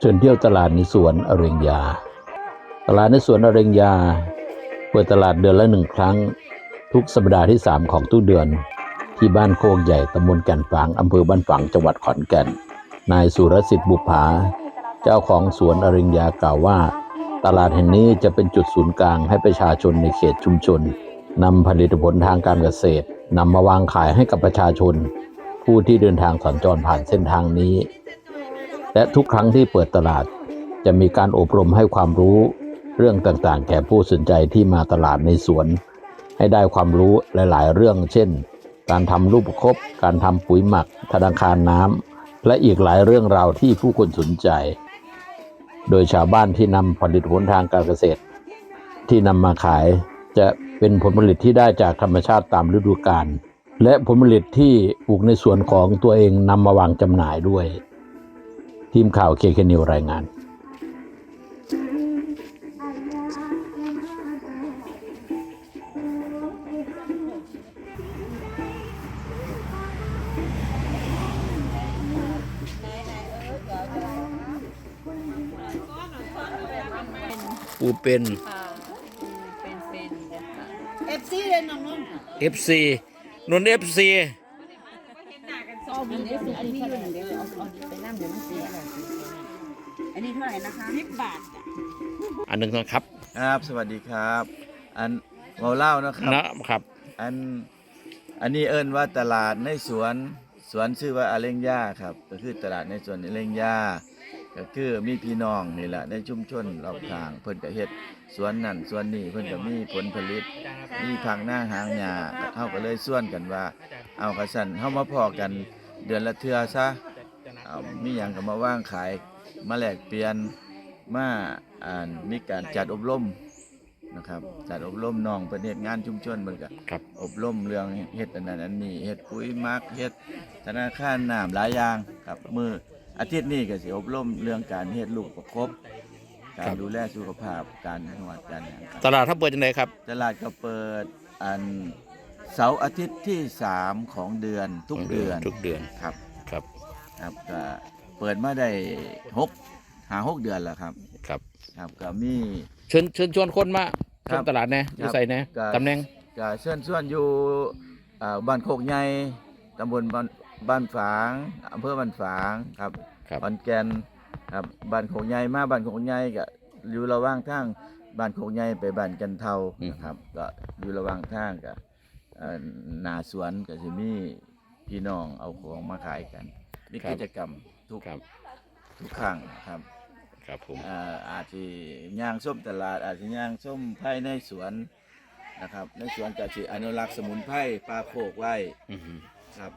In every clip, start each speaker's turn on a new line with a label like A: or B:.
A: เชิญเที่ยวตลาดในสวนอเริงยา ตลาดในสวนอเริงยา เปิดตลาดเดือนละหนึ่งครั้ง ทุกสัปดาห์ที่ 3 ของทุกเดือน ที่บ้านโคกใหญ่ตำบลแก่นฝางอำเภอบ้านฝางจังหวัดขอนแก่น นายสุรสิทธิ์บุภา เจ้าของสวนอริงยากล่าวว่า ตลาดแห่งนี้จะเป็นจุดศูนย์กลางให้ประชาชนในเขตชุมชนนำผลิตผลทางการเกษตรนำมาวางขายให้กับประชาชน ผู้ที่เดินทางสัญจรผ่านเส้นทางนี้ และทุกครั้งที่เปิดตลาด จะมีการอบรมให้ความรู้เรื่องต่างๆ แก่ผู้สนใจที่มาตลาดในสวน ให้ได้ความรู้หลายๆ เรื่อง เช่น การทำรูปประคบการทำปุ๋ยหมัก ธนาคารน้ำและอีกหลายเรื่องราวที่ผู้คนสนใจ โดยชาวบ้านที่นำผลิตผลทางการเกษตร ที่นำมาขายจะเป็นผลผลิตที่ได้จากธรรมชาติตามฤดูกาลและผลผลิตที่ปลูกในสวนของตัวเองนำมาวางจำหน่ายด้วย ทีมข่าวเคเคนิวรายงานปูเป็น
B: ค่ะเป็นเป็นนะคะ
C: เอฟซีเลยน้องนุ่น
A: FC นน FC
C: เอาอันนี้คืออันนี้เท่าไหร่เดี๋ยวเอาเอาไปนั่งเดี๋ยวมันเสียอันนี้เท่าไหร่นะคะสิบบาทจ้ะ
A: อันหนึ่งนะครับ
D: ครับสวัสดีครับ อันเมาเล่านะครับ
A: นะครับ
D: อันอันนี้เอิ้นว่าตลาดในสวนสวนชื่อว่าอาเลงย่าครับก็คือตลาดในสวนอาเลงย่าก็คือมีพี่น้องนี่แหละในชุมชนรอบข้างเพิ่นก็เฮ็ดสวนนั่นสวนนี่เพิ่นก็มีผลผลิตมีพังหน้าหางหญ้าก็เฮาก็เลยส่วนกันว่า เอากระสันเฮามาพอกัน เดือนละเทื่อซะเอามีหยังก็มาว่างขาย มาแลกเปลี่ยนมาอ่านมีการจัดอบรมนะครับจัดอบรมน้องเพิ่นเฮ็ดงานชุมชนเพิ่นก็
A: ครับ
D: อบรมเรื่องเฮ็ดอันนั้นอันนี้เฮ็ดปุ๋ยหมักเฮ็ดธนาคารน้ำหลายอย่างครับมืออาทิตย์นี้ก็สิอบรมเรื่องการเฮ็ดลูกประคบการดูแลสุขภาพการนวดการหยังครับ
A: ตลาดถ้าเปิดจังไดครับ
D: ตลาดก็เปิดอัน เสาร์อาทิตย์ที่ 3 ของเดือนทุกเดือน
A: ทุกเดือน
D: ครับ
A: ครับ
D: ครับก็เปิดมาได้หกหาหกเดือนแล้วครับ
A: ครับ
D: ครับก็มี
A: เชิญเชิญชวนคนมา
D: ครั
A: ช
D: บ
A: มตลาดแน่อยู่ใส่แน่
D: ก็
A: ตำแหน่ง
D: ก็เชิญชวนอยู่อ่าบ้านโคกใหญ่ตำบลบ้านบ้านฝางอำเภอบ้านฝางครับ
A: ครับ
D: ขอนแก่นครับบ้านโคกใหญ่มาบ้านโคกใหญ่ก็อยู่ระหว่างทางบ้านโคกใหญ่ไปบ้านกันเทานะครับก็อยู่ระหว่างทางก็เอ่อ หนาสวนก็จะมีพี่น้องเอาของมาขายกัน มีกิจกรรมทุก
A: ครับ
D: ทุกครั้งครับ
A: ครับผม
D: เอ่ออาจจะย่างส้มตลาด อาจจะย่างส้มไผ่ในสวนนะครับ ในสวนก็จะอนุรักษ์สมุนไพรปลาโคกไว้
A: อือฮึ
D: ครับ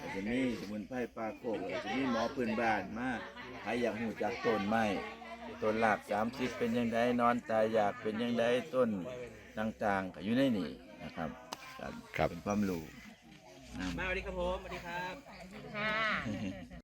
D: ก็จะมีสมุนไพรปลาโคกก็จะมีหมอพื้นบ้านมาใครอยากหูจากต้นไม้ต้นหลากสามสิบเป็นยังไงนอนตายอยากเป็นยังไงต้นต่างๆก็อยู่ในนี่นะครับก็
A: ครับ
D: เป็นความรู้นำ
E: มาสวัสดีครับผมสวัสดีครับ
B: ค่ะ